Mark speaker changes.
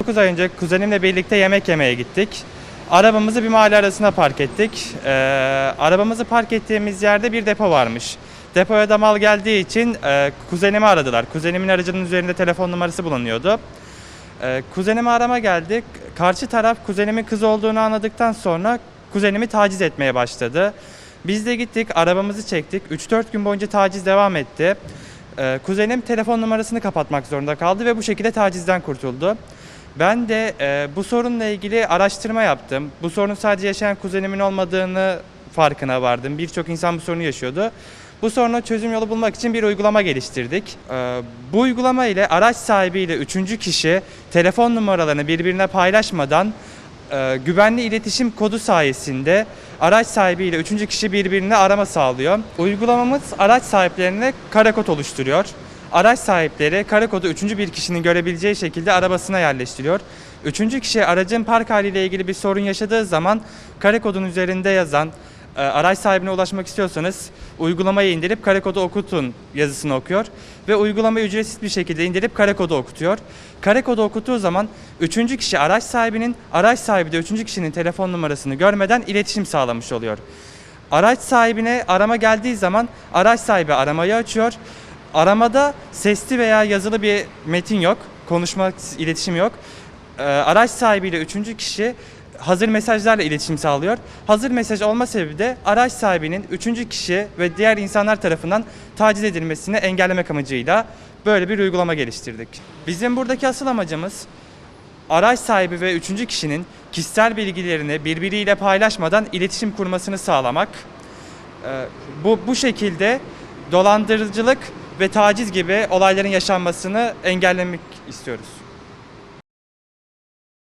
Speaker 1: 9 ay önce kuzenimle birlikte yemek yemeye gittik. Arabamızı bir mahalle arasına park ettik. Ee, arabamızı park ettiğimiz yerde bir depo varmış. Depoya da mal geldiği için e, kuzenimi aradılar. Kuzenimin aracının üzerinde telefon numarası bulunuyordu. Ee, kuzenimi arama geldi. Karşı taraf kuzenimin kız olduğunu anladıktan sonra kuzenimi taciz etmeye başladı. Biz de gittik, arabamızı çektik. 3-4 gün boyunca taciz devam etti. Ee, kuzenim telefon numarasını kapatmak zorunda kaldı ve bu şekilde tacizden kurtuldu. Ben de e, bu sorunla ilgili araştırma yaptım. Bu sorunu sadece yaşayan kuzenimin olmadığını farkına vardım. Birçok insan bu sorunu yaşıyordu. Bu soruna çözüm yolu bulmak için bir uygulama geliştirdik. Ee, bu uygulama ile araç sahibiyle üçüncü kişi telefon numaralarını birbirine paylaşmadan e, güvenli iletişim kodu sayesinde araç sahibiyle üçüncü kişi birbirine arama sağlıyor. Uygulamamız araç sahiplerine kare kod oluşturuyor. Araç sahipleri kare kodu üçüncü bir kişinin görebileceği şekilde arabasına yerleştiriyor. Üçüncü kişi aracın park haliyle ilgili bir sorun yaşadığı zaman kare kodun üzerinde yazan e, araç sahibine ulaşmak istiyorsanız uygulamayı indirip kare kodu okutun yazısını okuyor ve uygulamayı ücretsiz bir şekilde indirip kare kodu okutuyor. Kare kodu okuttuğu zaman üçüncü kişi araç sahibinin, araç sahibi de üçüncü kişinin telefon numarasını görmeden iletişim sağlamış oluyor. Araç sahibine arama geldiği zaman araç sahibi aramayı açıyor. Aramada sesli veya yazılı bir metin yok, konuşma, iletişim yok. Ee, araç sahibiyle üçüncü kişi hazır mesajlarla iletişim sağlıyor. Hazır mesaj olma sebebi de araç sahibinin üçüncü kişi ve diğer insanlar tarafından taciz edilmesini engellemek amacıyla böyle bir uygulama geliştirdik. Bizim buradaki asıl amacımız araç sahibi ve üçüncü kişinin kişisel bilgilerini birbiriyle paylaşmadan iletişim kurmasını sağlamak. Ee, Bu, bu şekilde dolandırıcılık ve taciz gibi olayların yaşanmasını engellemek istiyoruz.